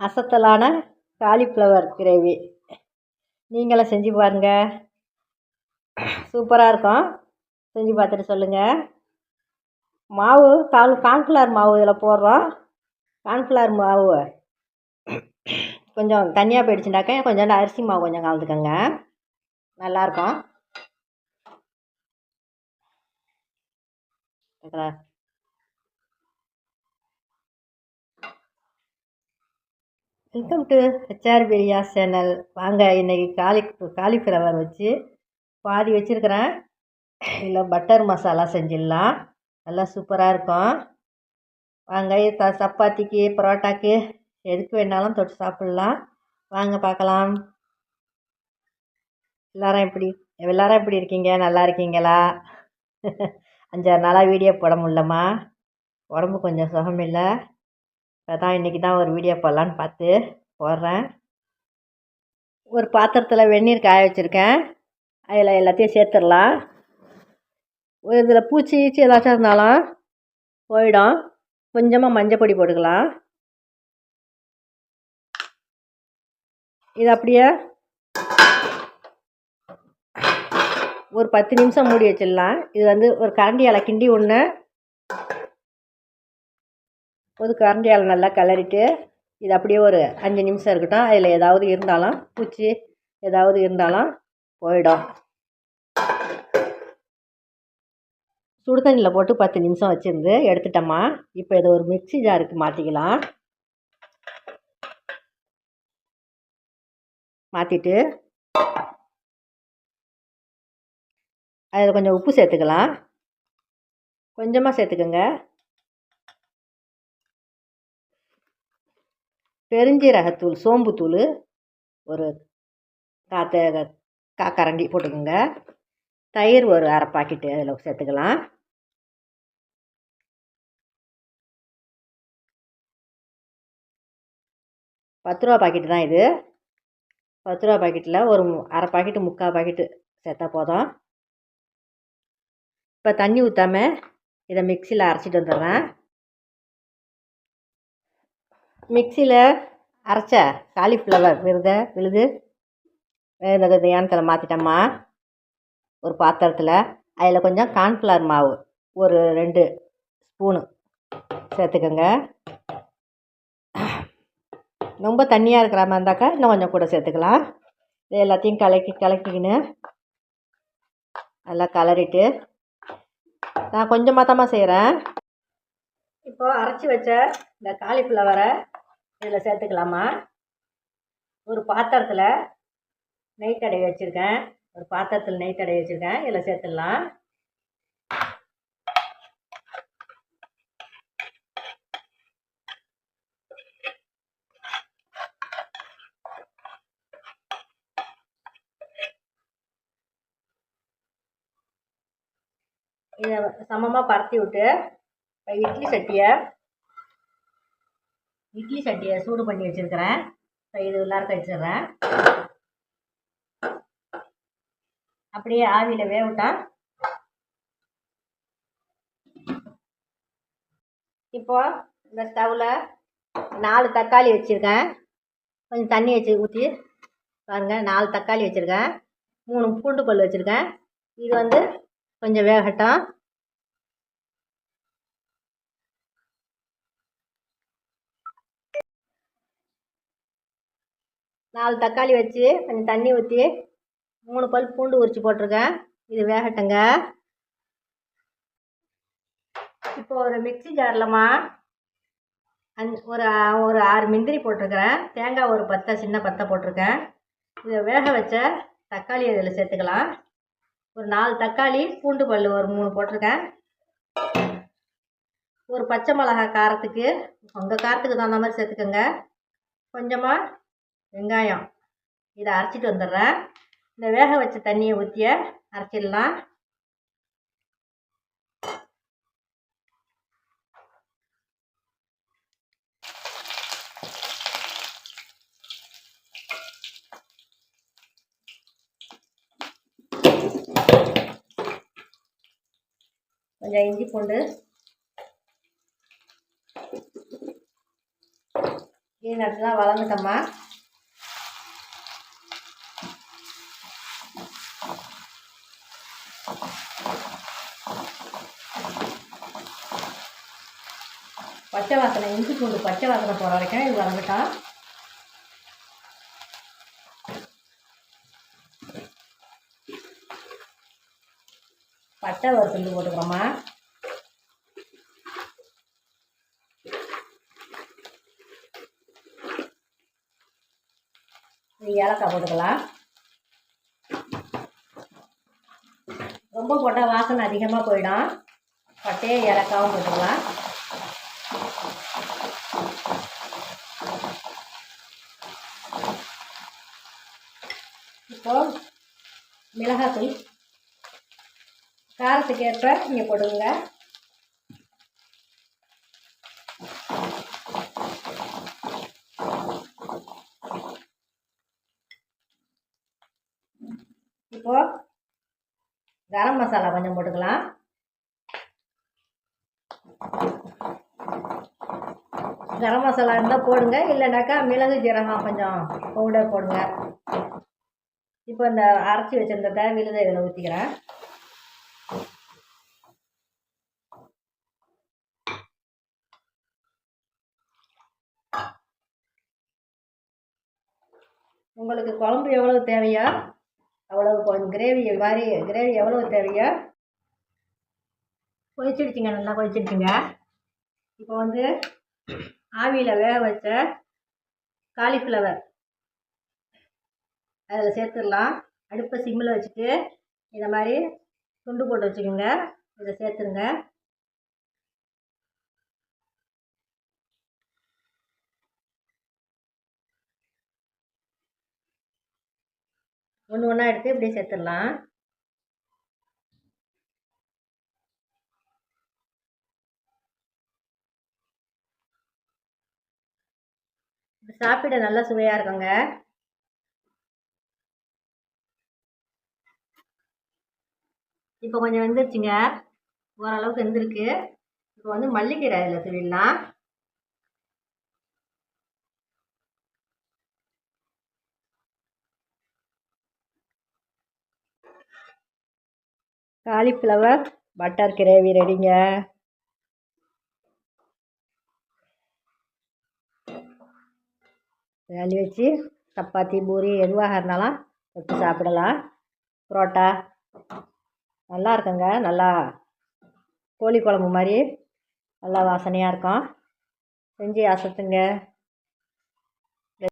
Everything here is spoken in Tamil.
அசத்தலான காலிஃப்ளவர் கிரேவி நீங்களும் செஞ்சு பாருங்கள் சூப்பராக இருக்கும். செஞ்சு பார்த்துட்டு சொல்லுங்கள் மாவு கால் கான்ஃப்ளவர் மாவு இதில் போடுறோம். கான்ஃப்ளவர் மாவு கொஞ்சம் தனியாக போயிடுச்சுட்டாக்க கொஞ்சோண்டு அரிசி மாவு கொஞ்சம் கலந்துக்கோங்க. நல்லாயிருக்கும் welcome to HR Priya channel வாங்க இன்றைக்கி காலி காலிஃப்ளவர் வச்சு பாதி வச்சுருக்கிறேன். இல்லை பட்டர் மசாலா செஞ்சிடலாம். நல்லா சூப்பராக இருக்கும். வாங்க த சப்பாத்திக்கு பரோட்டாக்கு எதுக்கு வேணாலும் தொட்டு சாப்பிட்லாம். வாங்க பார்க்கலாம். எல்லோரும் எப்படி எல்லோரும் எப்படி இருக்கீங்க? நல்லா இருக்கீங்களா? அஞ்சாறு நாளாக வீடியோ போட முடியலம்மா. உடம்பு கொஞ்சம் சுகமில்லை. அதான் இன்றைக்கி தான் ஒரு வீடியோ போடலான்னு பார்த்து போடுறேன். ஒரு பாத்திரத்தில் வெந்நீர் காய வச்சுருக்கேன். அதில் எல்லாத்தையும் சேர்த்துடலாம். ஒரு இதில் பூச்சி ஈச்சி ஏதாச்சும் இருந்தாலும் போயிடும். கொஞ்சமாக மஞ்சள் பொடி போட்டுக்கலாம். இது அப்படியே ஒரு பத்து நிமிஷம் மூடி வச்சிடலாம். இது வந்து ஒரு கரண்டியால் கிண்டி ஒன்று ஒரு கரண்டியால் நல்லா கிளறிட்டு இது அப்படியே ஒரு அஞ்சு நிமிஷம் இருக்கட்டும். அதில் ஏதாவது இருந்தாலும் பூச்சி ஏதாவது இருந்தாலும் போயிடும். சுடு தண்ணியில் போட்டு பத்து நிமிஷம் வச்சுருந்து எடுத்துட்டோம்மா இப்போ இதை ஒரு மிக்சி ஜாருக்கு மாற்றிக்கலாம் மாற்றிட்டு அதில் கொஞ்சம் உப்பு சேர்த்துக்கலாம். கொஞ்சமாக சேர்த்துக்கோங்க. பெருஞ்சீரகத்தூள் சோம்புத்தூள் ஒரு காத்த கா கரண்டி போட்டுக்கோங்க. தயிர் ஒரு அரை பாக்கெட்டு அதில் சேர்த்துக்கலாம். பத்து ரூபா பாக்கெட்டு தான் இது. பத்து ரூபா பாக்கெட்டில் ஒரு அரை பாக்கெட்டு முக்கால் பாக்கெட்டு சேர்த்தா போதும். இப்போ தண்ணி ஊற்றாமல் இதை மிக்சியில் அரைச்சிட்டு வந்துடுறேன். மிக்சியில் அரைச்ச காலிஃப்ளவர் விருத விழுது. இந்த யானத்தில் மாற்றிட்டோம்மா ஒரு பாத்திரத்தில். அதில் கொஞ்சம் கார்ன்ஃப்ளவர் மாவு. ஒரு ரெண்டு ஸ்பூனு. சேர்த்துக்கோங்க. ரொம்ப தண்ணியாக இருக்கிற மாதிரி இருந்தாக்கா இன்னும் கொஞ்சம் கூட சேர்த்துக்கலாம். இது எல்லாத்தையும் கலக்கி கலக்கிக்கின்னு நல்லா கலரிட்டு நான் கொஞ்சமாக தான் செய்கிறேன் இப்போது அரைச்சி வச்ச இந்த காலிஃப்ளவரை இதில் சேர்த்துக்கலாமா? ஒரு பாத்திரத்தில் நெய் தடவி வச்சுருக்கேன். ஒரு பாத்திரத்தில் நெய் தடவி வச்சுருக்கேன். இதில் சேர்த்துடலாம். இதை சமமாக பரத்தி விட்டு இட்லி சட்டியை இட்லி சட்டியை சூடு பண்ணி வச்சுருக்கிறேன். இப்போ இது உள்ளார வச்சிடுறேன். அப்படியே ஆவியில் வேவிட்டா இப்போ இந்த ஸ்டவ்வில் நாலு தக்காளி வச்சுருக்கேன். கொஞ்சம் தண்ணி வச்சு ஊற்றி பாருங்கள் நாலு தக்காளி வச்சுருக்கேன். மூணு பூண்டு பல் வச்சுருக்கேன். இது வந்து கொஞ்சம் வேகட்டும். நாலு தக்காளி வச்சு கொஞ்சம் தண்ணி ஊற்றி மூணு பல் பூண்டு உரித்து போட்டிருக்கேன். இது வேகட்டங்க. இப்போ ஒரு மிக்சி ஜார்லம்மா அஞ் ஒரு ஒரு ஆறு மிந்திரி போட்டிருக்கிறேன் தேங்காய் ஒரு பத்தை சின்ன பத்தை போட்டிருக்கேன். இதை வேக வச்ச தக்காளி இதில் சேர்த்துக்கலாம். ஒரு நாலு தக்காளி பூண்டு பல் ஒரு மூணு போட்டிருக்கேன். ஒரு பச்சை மிளகா காரத்துக்கு உங்கள் காரத்துக்கு தகுந்த மாதிரி சேர்த்துக்கோங்க. கொஞ்சமாக வெங்காயம். இதை அரைச்சிட்டு வந்துடுறேன். இந்த வேக வச்ச தண்ணியை ஊற்றிய அரைச்சிடலாம். கொஞ்சம் இஞ்சி பூண்டு. பீனட்ஸ்லாம் வளர்ந்துட்டோம்மா. பச்சை வாசனை இஞ்சி பூண்டு பச்சை வாசனை போகிற வரைக்கும் இது வளர்ந்துட்டோம் பட்டை ஒரு துண்டு போட்டுக்கிறோம்மா. ஏலக்காய் போட்டுக்கலாம். ரொம்ப போட்டால் வாசனை அதிகமாக போயிடும். பட்டையே ஏலக்காவும் போட்டுக்கலாம். இப்போ மிளகாத்தூள். காரத்துக்கு ஏற்ப நீங்கள் போடுங்க. இப்போ கரம் மசாலா கொஞ்சம் போட்டுக்கலாம். கரம் மசாலா இருந்தால் போடுங்க. இல்லைனாக்கா மிளகு ஜீரகம் கொஞ்சம் பவுடர் போடுங்க. இப்போ இந்த அரைச்சி வச்சிருந்த விழுதை இதில் ஊற்றிக்கிறேன் உங்களுக்கு குழம்பு எவ்வளவு தேவையோ அவ்வளவு கொஞ்சம் கிரேவி மாதிரி கிரேவி எவ்வளவு தேவையோ கொதிச்சிடுச்சிங்க நல்லா கொதிச்சிடுச்சிங்க. இப்போ வந்து ஆவியில் வேக வச்ச காலிஃப்ளவர் அதில் சேர்த்துடலாம். அடுப்பை சிம்மில் வச்சுட்டு இந்த மாதிரி துண்டு போட்டு வச்சுக்கோங்க. இதை சேர்த்துருங்க. ஒன்று ஒன்றா எடுத்து இப்படியே சேர்த்துடலாம். சாப்பிட நல்லா சுவையாக இருக்குங்க. இப்போ கொஞ்சம் வெந்துருச்சுங்க. ஓரளவுக்கு வெந்திருக்கு. இப்போ வந்து மல்லிக்கீரை அதில் துவிடலாம் காலிஃப்ளவர் பட்டர் கிரேவி ரெடிங்க. வேலி வச்சு சப்பாத்தி பூரி எதுவாக இருந்தாலும் வச்சு சாப்பிடலாம். புரோட்டா. நல்லா இருக்குங்க. நல்லா கோழி குழம்பு மாதிரி நல்லா வாசனையாக இருக்கும். செஞ்சு அசத்துங்க.